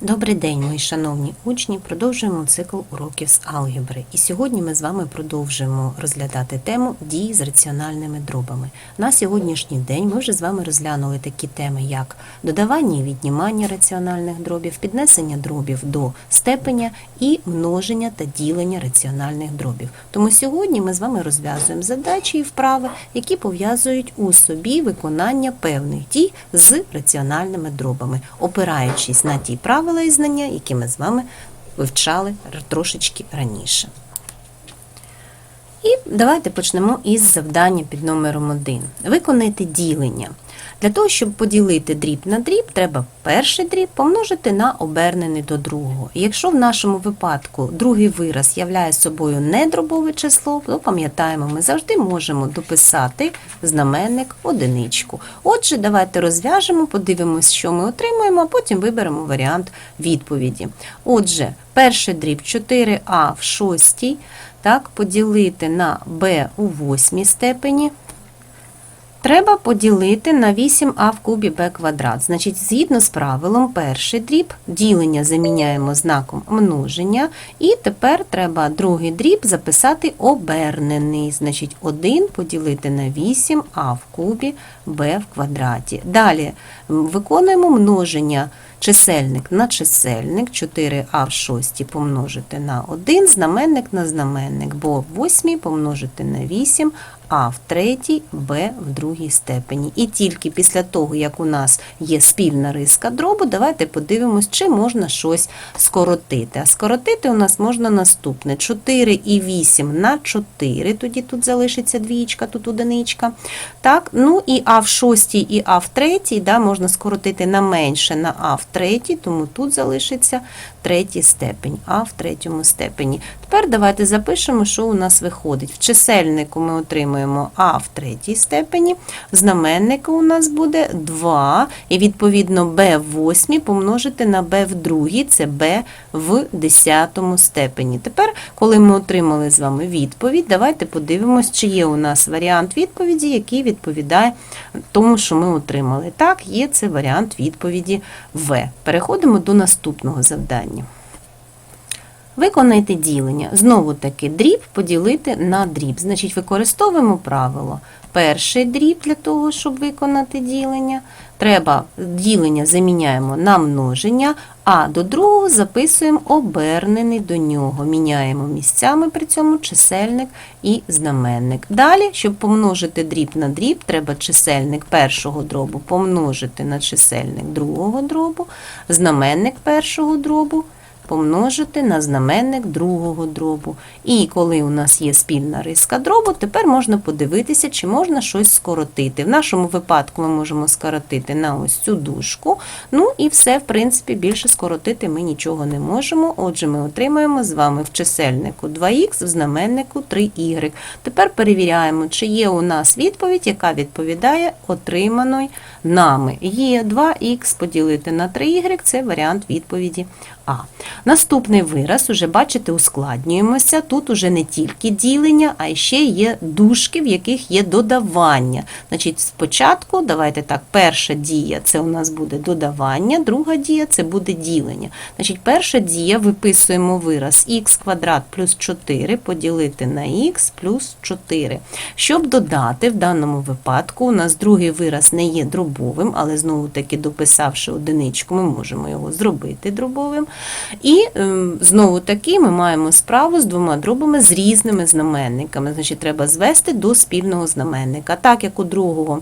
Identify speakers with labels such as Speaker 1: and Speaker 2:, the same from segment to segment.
Speaker 1: Добрий день, мої шановні учні. Продовжуємо цикл уроків з алгебри. І сьогодні ми з вами продовжуємо розглядати тему дії з раціональними дробами. На сьогоднішній день ми вже з вами розглянули такі теми, як додавання і віднімання раціональних дробів, піднесення дробів до степеня і множення та ділення раціональних дробів. Тому сьогодні ми з вами розв'язуємо задачі і вправи, які пов'язують у собі виконання певних дій з раціональними дробами, опираючись на ті правила і знання, які ми з вами вивчали трошечки раніше. І давайте почнемо із завдання під номером 1. Виконайте ділення. Для того, щоб поділити дріб на дріб, треба перший дріб помножити на обернений до другого. Якщо в нашому випадку другий вираз являє собою недробове число, то пам'ятаємо, ми завжди можемо дописати знаменник одиничку. Отже, давайте розв'яжемо, подивимось, що ми отримуємо, а потім виберемо варіант відповіді. Отже, перший дріб 4а в шостій, так, поділити на b у восьмій степені. Треба поділити на 8а в кубі b квадрат. Значить, згідно з правилом, перший дріб ділення заміняємо знаком множення, і тепер треба другий дріб записати обернений. Значить, 1 поділити на 8а в кубі b в квадраті. Далі виконуємо множення чисельник на чисельник, 4а в 6 помножити на 1, знаменник на знаменник, бо в 8 помножити на 8, а в третій Б в другій степені. І тільки після того, як у нас є спільна риска дробу, давайте подивимось, чи можна щось скоротити. А скоротити у нас можна наступне: 4 і 8 на 4, тоді тут залишиться двічка, тут одиничка. Так, ну і А в шостій і А в третій, да, можна скоротити на менше на А в третій, тому тут залишиться третій степень, А в третьому степені. Тепер давайте запишемо, що у нас виходить. В чисельнику ми отримуємо А в третій степені, в знаменнику у нас буде 2, і відповідно Б в восьмій помножити на Б в другій, це Б в десятому степені. Тепер, коли ми отримали з вами відповідь, давайте подивимось, чи є у нас варіант відповіді, який відповідає тому, що ми отримали. Так, є це варіант відповіді В. Переходимо до наступного завдання. Виконайте ділення. Знову таки дріб поділити на дріб. Значить, використовуємо правило. Перший дріб для того, щоб виконати ділення. Треба ділення заміняємо на множення, а до другого записуємо обернений до нього. Міняємо місцями при цьому чисельник і знаменник. Далі, щоб помножити дріб на дріб, треба чисельник першого дробу помножити на чисельник другого дробу, знаменник першого дробу помножити на знаменник другого дробу. І коли у нас є спільна риска дробу, тепер можна подивитися, чи можна щось скоротити. В нашому випадку ми можемо скоротити на ось цю дужку. Ну і все, в принципі, більше скоротити ми нічого не можемо. Отже, ми отримаємо з вами в чисельнику 2х, в знаменнику 3y. Тепер перевіряємо, чи є у нас відповідь, яка відповідає отриманої нами. Є 2х поділити на 3y, це варіант відповіді А. Наступний вираз, уже бачите, ускладнюємося. Тут уже не тільки ділення, а ще є дужки, в яких є додавання. Значить, спочатку, давайте так, перша дія це у нас буде додавання, друга дія це буде ділення. Значить, перша дія виписуємо вираз х квадрат плюс 4 поділити на х плюс 4. Щоб додати, в даному випадку у нас другий вираз не є дробовим, але знову таки дописавши одиничку, ми можемо його зробити дробовим. І ем, знову таки ми маємо справу з двома дробами з різними знаменниками. Значить, треба звести до спільного знаменника. Так як у другого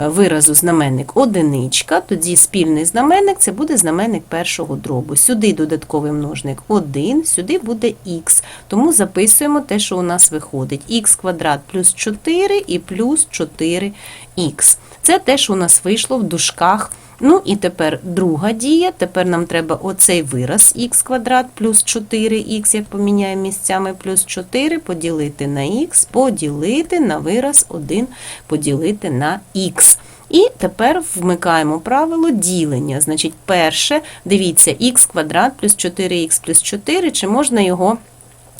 Speaker 1: е, виразу знаменник одиничка, тоді спільний знаменник це буде знаменник першого дробу. Сюди додатковий множник 1, сюди буде х. Тому записуємо те, що у нас виходить. х квадрат плюс 4 і плюс 4х. Це те, що у нас вийшло в дужках. Ну і тепер друга дія. Тепер нам треба оцей вираз х квадрат плюс 4х, як поміняємо місцями, плюс 4 поділити на х, поділити на вираз 1 поділити на х. І тепер вмикаємо правило ділення. Значить, перше, дивіться, х квадрат плюс 4х плюс 4, чи можна його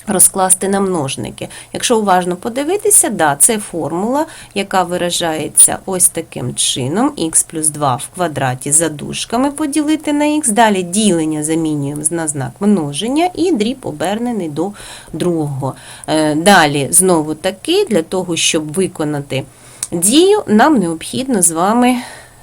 Speaker 1: розкласти на множники. Якщо уважно подивитися, да, це формула, яка виражається ось таким чином: х плюс 2 в квадраті за дужками поділити на х. Далі ділення замінюємо на знак множення і дріб обернений до другого. Е, Далі, знову таки, для того, щоб виконати дію, нам необхідно з вами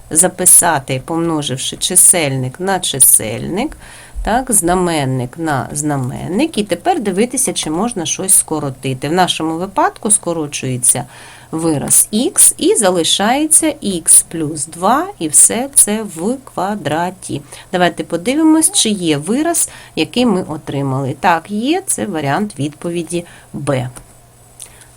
Speaker 1: записати, помноживши чисельник на чисельник, так, знаменник на знаменник, і тепер дивитися, чи можна щось скоротити. В нашому випадку скорочується вираз х і залишається х плюс 2, і все це в квадраті. Давайте подивимось, чи є вираз, який ми отримали. Так, є, це варіант відповіді Б.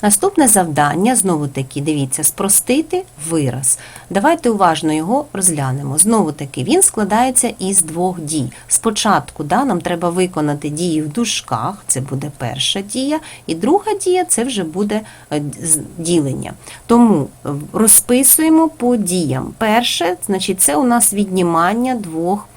Speaker 1: Наступне завдання, знову таки, дивіться, спростити вираз. Давайте уважно його розглянемо. Знову таки, він складається із двох дій. Спочатку да, нам треба виконати дії в дужках, це буде перша дія, і друга дія це вже буде е, ділення. Тому е, розписуємо по діям. Перше, значить, це у нас віднімання двох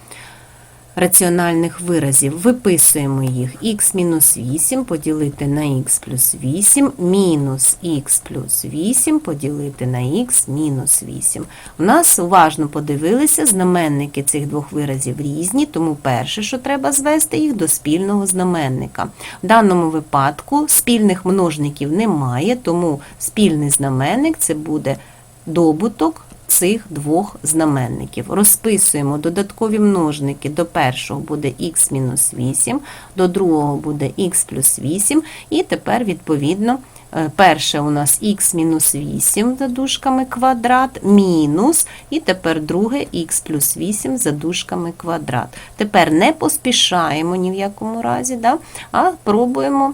Speaker 1: раціональних виразів. Виписуємо їх х-8 поділити на х плюс 8, мінус х плюс 8 поділити на х мінус 8. У нас уважно подивилися, знаменники цих двох виразів різні, тому перше, що треба звести їх до спільного знаменника. В даному випадку спільних множників немає, тому спільний знаменник це буде добуток цих двох знаменників. Розписуємо додаткові множники. До першого буде х мінус 8, до другого буде х плюс 8, і тепер, відповідно, е, перше у нас х мінус 8 за дужками квадрат, мінус, і тепер друге х плюс 8 за дужками квадрат. Тепер не поспішаємо ні в якому разі, да? а пробуємо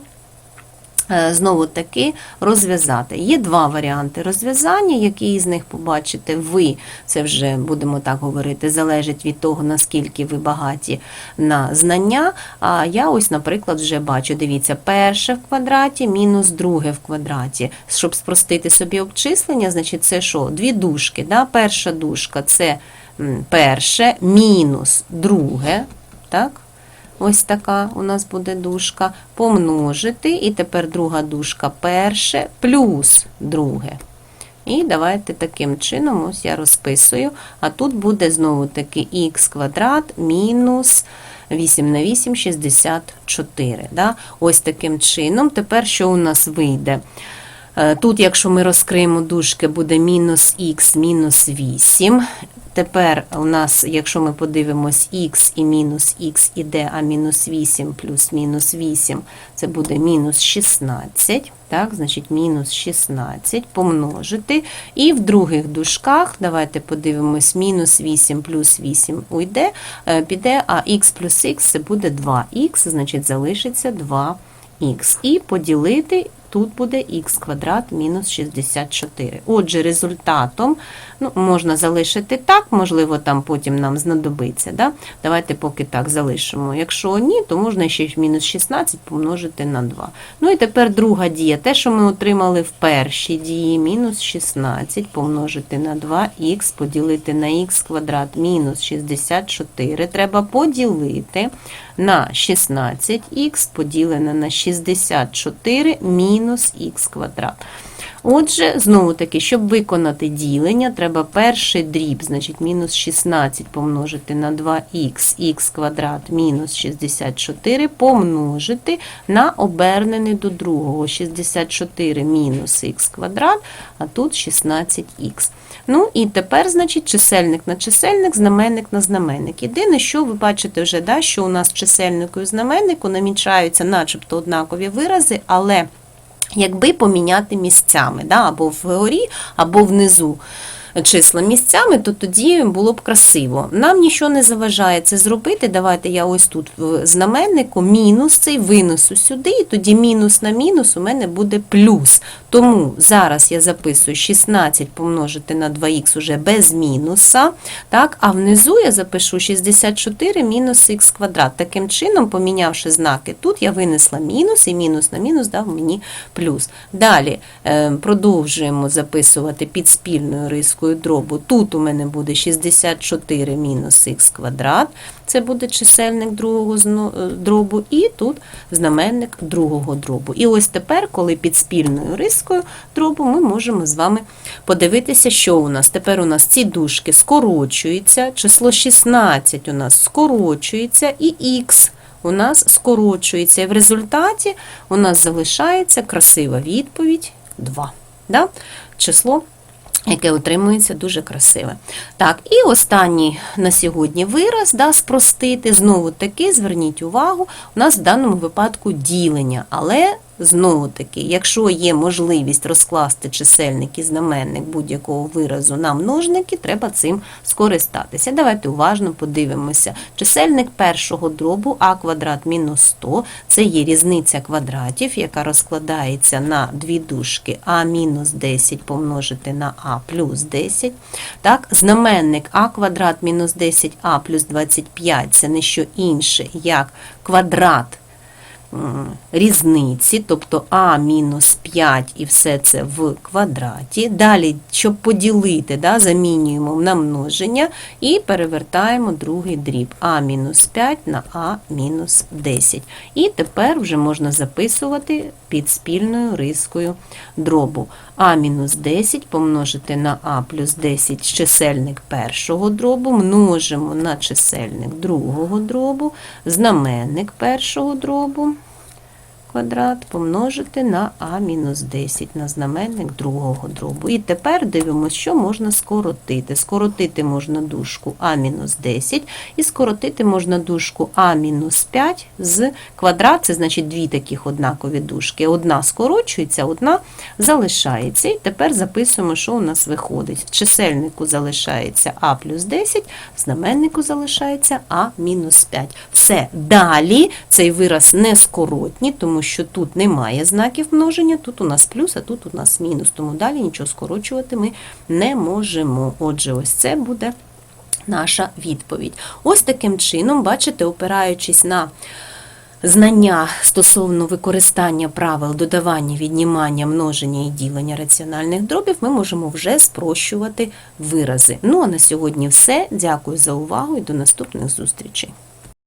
Speaker 1: знову таки розв'язати. Є два варіанти розв'язання, які з них побачите ви, це вже будемо так говорити, залежить від того, наскільки ви багаті на знання. А я ось, наприклад, вже бачу, дивіться, перше в квадраті мінус друге в квадраті. Щоб спростити собі обчислення, значить це що? Дві дужки. Да? Перша дужка це перше, мінус друге. Так? Ось така у нас буде дужка, помножити, і тепер друга дужка перше плюс друге. І давайте таким чином, ось я розписую, а тут буде знову таки х квадрат мінус 8 на 8 – 64. Да? Ось таким чином. Тепер що у нас вийде? Е, Тут, якщо ми розкриємо дужки, буде мінус х мінус 8. Тепер у нас, якщо ми подивимось, х і мінус х іде, а мінус 8 плюс мінус 8 це буде мінус 16. Так, значить, мінус 16 помножити. І в других дужках, давайте подивимось, мінус 8 плюс 8 уйде, е, піде, а х плюс х це буде 2х, значить залишиться 2х. І поділити тут буде х квадрат мінус 64. Отже, результатом ну, можна залишити так, можливо, там потім нам знадобиться. Да? Давайте поки так залишимо. Якщо ні, то можна ще мінус 16 помножити на 2. Ну і тепер друга дія. Те, що ми отримали в першій дії, мінус 16 помножити на 2х, поділити на х квадрат мінус 64. Треба поділити на 16х поділене на 64 мінус х квадрат. Отже, знову таки, щоб виконати ділення, треба перший дріб, значить мінус 16 помножити на 2х, х квадрат мінус 64 помножити на обернений до другого 64 мінус х квадрат, а тут 16х. Ну і тепер, значить, чисельник на чисельник, знаменник на знаменник. Єдине, що ви бачите вже, да, що у нас в чисельнику і знаменнику намічаються начебто однакові вирази, але якби поміняти місцями, да, або вгорі, або внизу числа місцями, то тоді було б красиво. Нам нічого не заважає це зробити. Давайте я ось тут в знаменнику мінус цей винесу сюди, і тоді мінус на мінус у мене буде плюс. Тому зараз я записую 16 помножити на 2х уже без мінуса, так, а внизу я запишу 64 мінус х квадрат. Таким чином, помінявши знаки, тут я винесла мінус, і мінус на мінус дав мені плюс. Далі е, продовжуємо записувати під спільною рискою рискою дробу. Тут у мене буде 64 мінус х квадрат, це буде чисельник другого е, дробу, і тут знаменник другого дробу. І ось тепер, коли під спільною рискою дробу, ми можемо з вами подивитися, що у нас. Тепер у нас ці дужки скорочуються, число 16 у нас скорочується, і х у нас скорочується. І в результаті у нас залишається красива відповідь 2. Да? Число яке отримується дуже красиве. Так, і останній на сьогодні вираз, да, спростити. Знову таки, зверніть увагу, у нас в даному випадку ділення, але знову таки, якщо є можливість розкласти чисельник і знаменник будь-якого виразу на множники, треба цим скористатися. Давайте уважно подивимося. Чисельник першого дробу а квадрат мінус 100 це є різниця квадратів, яка розкладається на дві дужки а мінус 10 помножити на а плюс 10. Так, знаменник а квадрат мінус 10а плюс 25 це не що інше, як квадрат різниці, тобто а мінус 5 і все це в квадраті. Далі, щоб поділити, да, замінюємо на множення і перевертаємо другий дріб а мінус 5 на а мінус 10. І тепер вже можна записувати під спільною рискою дробу. а мінус 10 помножити на а плюс 10 чисельник першого дробу, множимо на чисельник другого дробу, знаменник першого дробу квадрат помножити на а мінус 10 на знаменник другого дробу. І тепер дивимося, що можна скоротити. Скоротити можна дужку а мінус 10 і скоротити можна дужку а мінус 5 з квадрат, це значить дві таких однакові дужки. Одна скорочується, одна залишається. І тепер записуємо, що у нас виходить. В чисельнику залишається а плюс 10, в знаменнику залишається а мінус 5. Все. Далі цей вираз не скоротній, що тут немає знаків множення, тут у нас плюс, а тут у нас мінус. Тому далі нічого скорочувати ми не можемо. Отже, ось це буде наша відповідь. Ось таким чином, бачите, опираючись на знання стосовно використання правил додавання, віднімання, множення і ділення раціональних дробів, ми можемо вже спрощувати вирази. Ну а на сьогодні все. Дякую за увагу і до наступних зустрічей.